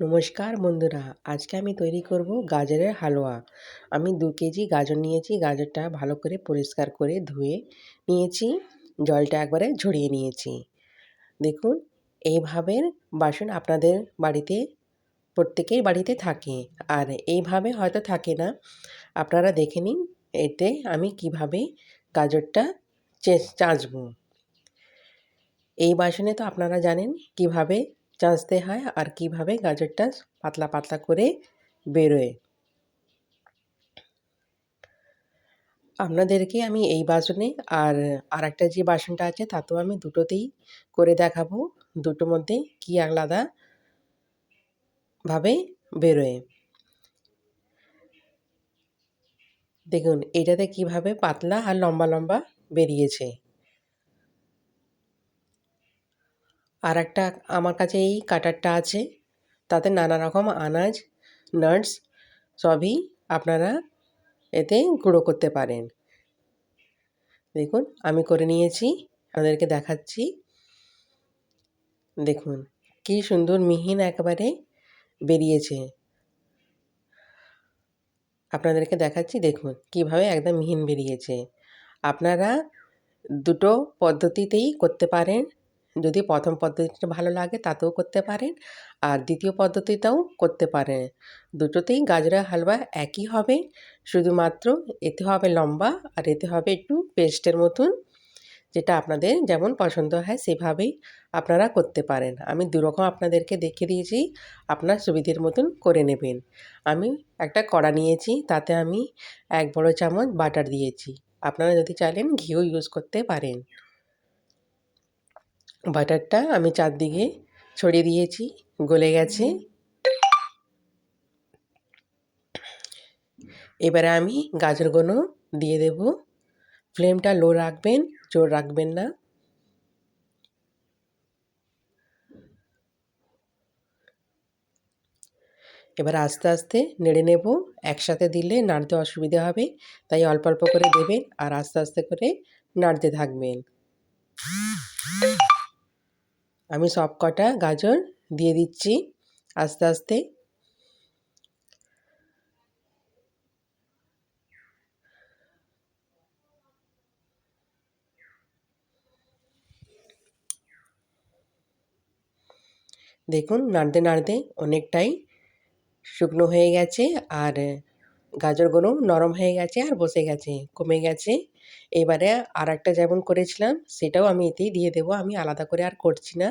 নমস্কার বন্ধুরা, আজকে আমি তৈরি করব গাজরের হালুয়া। আমি দু কেজি গাজর নিয়েছি, গাজরটা ভালো করে পরিষ্কার করে ধুয়ে নিয়েছি, জলটা একবারে ঝরিয়ে নিয়েছি। দেখুন এইভাবে বাসন আপনাদের বাড়িতে প্রত্যেকেই বাড়িতে থাকে, আর এইভাবে হয়তো থাকে না। আপনারা দেখে নিন, এতে আমি কীভাবে গাজরটা চাঁচবো এই বাসনে তো আপনারা জানেন কীভাবে চাঁচতে হয় আর কীভাবে গাজরটা পাতলা পাতলা করে বেরোয়। আপনাদেরকে আমি এই বাসনে আর আরেকটা যে বাসনটা আছে তাতেও আমি দুটোতেই করে দেখাবো। দুটোর মধ্যে কী আলাদা ভাবে বেরোয়। দেখুন, এটাতে কীভাবে পাতলা আর লম্বা লম্বা বেরিয়েছে। আর একটা আমার কাছে এই কাটারটা আছে। তাতে নানা রকম আনাজ নাটস সবই আপনারা এতে গুঁড়ো করতে পারেন। দেখুন, আমি করে নিয়েছি। আপনাদেরকে দেখাচ্ছি। দেখুন, কি সুন্দর মিহিন একেবারে বেরিয়েছে। আপনাদেরকে দেখাচ্ছি, দেখুন, কীভাবে একদম মিহিন বেরিয়েছে। আপনারা দুটো পদ্ধতিতেই করতে পারেন। যদি প্রথম পদ্ধতিটা ভালো লাগে তাতেও করতে পারেন। আর দ্বিতীয় পদ্ধতিটাও করতে পারেন। দুটোতেই গাজরের হালুয়া একই হবে। শুধুমাত্র এতে হবে লম্বা আর এতে হবে একটু পেস্টের মতন। যেটা আপনাদের যেমন পছন্দ হয় সেভাবেই আপনারা করতে পারেন। আমি দুরকম আপনাদেরকে দেখিয়ে দিয়েছি। আপনার সুবিধের মতন করে নেবেন। আমি একটা কড়া নিয়েছি, তাতে আমি এক বড় চামচ বাটার দিয়েছি। আপনারা যদি চাইলেন ঘিও ইউজ করতে পারেন। বাটারটা আমি চারদিকে ছড়িয়ে দিয়েছি, গলে গেছে। এবারে আমি গাজরগুলো দিয়ে দেব। ফ্লেমটা লো রাখবেন, জোর রাখবেন না। এবার আস্তে আস্তে নেড়ে নেব। একসাথে দিলে নাড়তে অসুবিধা হবে, তাই অল্প অল্প করে দেবেন আর আস্তে আস্তে করে নাড়তে থাকবেন। আমি সব কটা গাজর দিয়ে দিচ্ছি আস্তে আস্তে। দেখুন, নাড়তে নাড়তে অনেকটাই শুকনো হয়ে গেছে আর গাজরগুলো নরম হয়ে গেছে আর বসে গেছে, কমে গেছে। এবারে আর একটা যেমন করেছিলাম, সেটাও আমি এতেই দিয়ে দেবো, আমি আলাদা করে আর করছি না।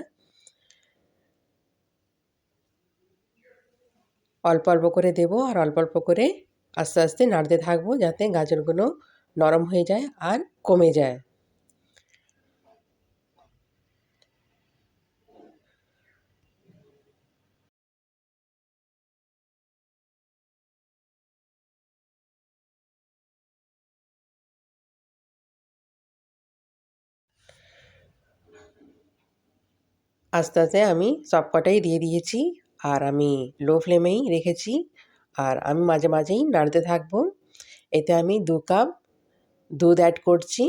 অল্প অল্প করে দেব আর অল্প অল্প করে আস্তে আস্তে নাড়তে থাকব যাতে গাজরগুলো নরম হয়ে যায় আর কমে যায়। আস্তে আস্তে আমি সব কটাই দিয়ে দিয়েছি। আর আমি লো ফ্লেমেই রেখেছি। আর আমি মাঝে মাঝেই নাড়তে থাকব। এতে আমি দু কাপ দুধ অ্যাড করছি।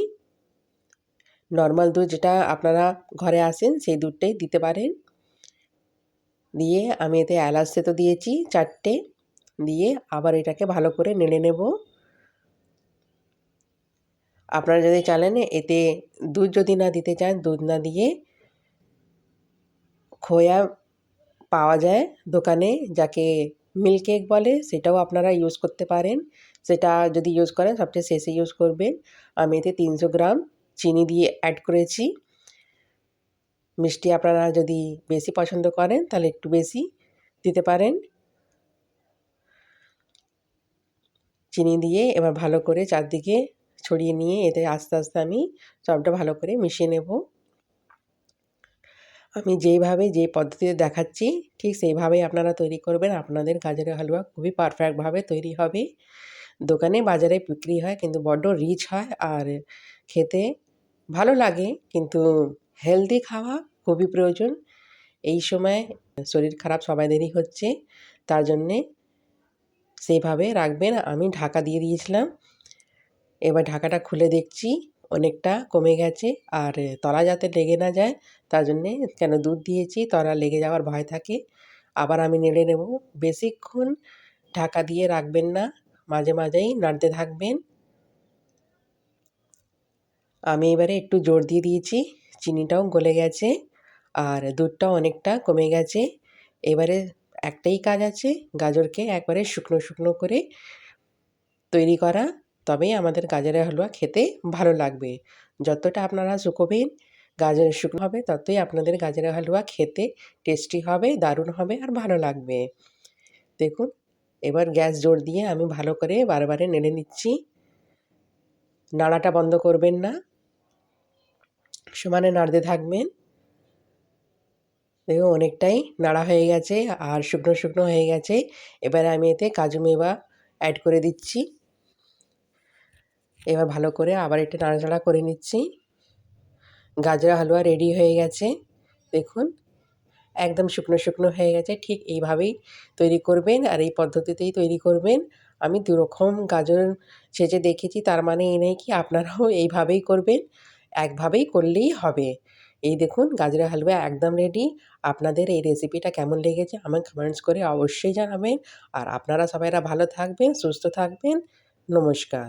নর্মাল দুধ যেটা আপনারা ঘরে আসেন সেই দুধটাই দিতে পারেন। দিয়ে আমি এতে এলাচ তো দিয়েছি চারটে। দিয়ে আবার এটাকে ভালো করে নেড়ে নেব। আপনারা যদি চালেন এতে দুধ যদি না দিতে চান, দুধ না দিয়ে খোয়া পাওয়া যায় দোকানে, যাকে মিল্ক কেক বলে, সেটাও আপনারা ইউজ করতে পারেন। সেটা যদি ইউজ করেন, সবচেয়ে শেষে ইউজ করবেন। আমি এতে তিনশো গ্রাম চিনি দিয়ে অ্যাড করেছি। মিষ্টি আপনারা যদি বেশি পছন্দ করেন, তাহলে একটু বেশি দিতে পারেন। চিনি দিয়ে এবার ভালো করে চারদিকে ছড়িয়ে নিয়ে, এতে আস্তে আস্তে আমি সবটা ভালো করে মিশিয়ে নেব। আমি যেইভাবে যে পদ্ধতিতে দেখাচ্ছি, ঠিক সেইভাবেই আপনারা তৈরি করবেন। আপনাদের গাজরের হালুয়া খুবই পারফেক্টভাবে তৈরি হবে। দোকানে বাজারে বিক্রি হয়, কিন্তু বড্ড রিচ হয় আর খেতে ভালো লাগে, কিন্তু হেলদি খাওয়া খুবই প্রয়োজন। এই সময় শরীর খারাপ সবাইদেরই হচ্ছে, তার জন্যে সেইভাবে রাখবেন। আমি ঢাকা দিয়ে দিয়েছিলাম। এবার ঢাকাটা খুলে দেখছি। অনেকটা কমে গেছে। আর তলা যাতে লেগে না যায়, তার জন্যে কেন দুধ দিয়েছি, তলা লেগে যাওয়ার ভয় থাকে। আবার আমি নেড়ে নেব। বেশিক্ষণ ঢাকা দিয়ে রাখবেন না। মাঝে মাঝেই নাড়তে থাকবেন। আমি এবারে একটু জোর দিয়ে দিয়েছি। চিনিটাও গলে গেছে। আর, দুধটাও অনেকটা কমে গেছে। এবারে একটাই কাজ আছে। গাজরকে একবারে শুকনো শুকনো করে তৈরি করা। তবেই আমাদের গাজরের হালুয়া খেতে ভালো লাগবে। যতটা আপনারা শুকোবেন গাজর শুকনো হবে, ততই আপনাদের গাজরের হালুয়া খেতে টেস্টি হবে, দারুণ হবে আর ভালো লাগবে। দেখুন, এবার গ্যাস জোর দিয়ে আমি ভালো করে বারবারে নেড়ে নিচ্ছি। নাড়াটা বন্ধ করবেন না। সমানে নাড়তে থাকবেন। দেখুন, অনেকটাই নাড়া হয়ে গেছে আর শুকনো শুকনো হয়ে গেছে। এবারে আমি এতে কাজু মেওয়া অ্যাড করে দিচ্ছি। এবার ভালো করে আবার একটু নাড়াচাড়া করে নিচ্ছি। গাজর, হালুয়া রেডি হয়ে গেছে। দেখুন, একদম শুকনো শুকনো হয়ে গেছে। ঠিক এইভাবেই তৈরি করবেন আর এই পদ্ধতিতেই তৈরি করবেন। আমি দুরকম গাজর সেজে দেখেছি, তার মানে এই নেই কি আপনারাও এইভাবেই করবেন, একভাবেই করলেই হবে। এই দেখুন গাজরের হালুয়া একদম রেডি আপনাদের এই রেসিপিটা কেমন লেগেছে আমাকে কমেন্টস করে অবশ্যই জানাবেন। আর আপনারা সবাইরা ভালো থাকবেন, সুস্থ থাকবেন। নমস্কার।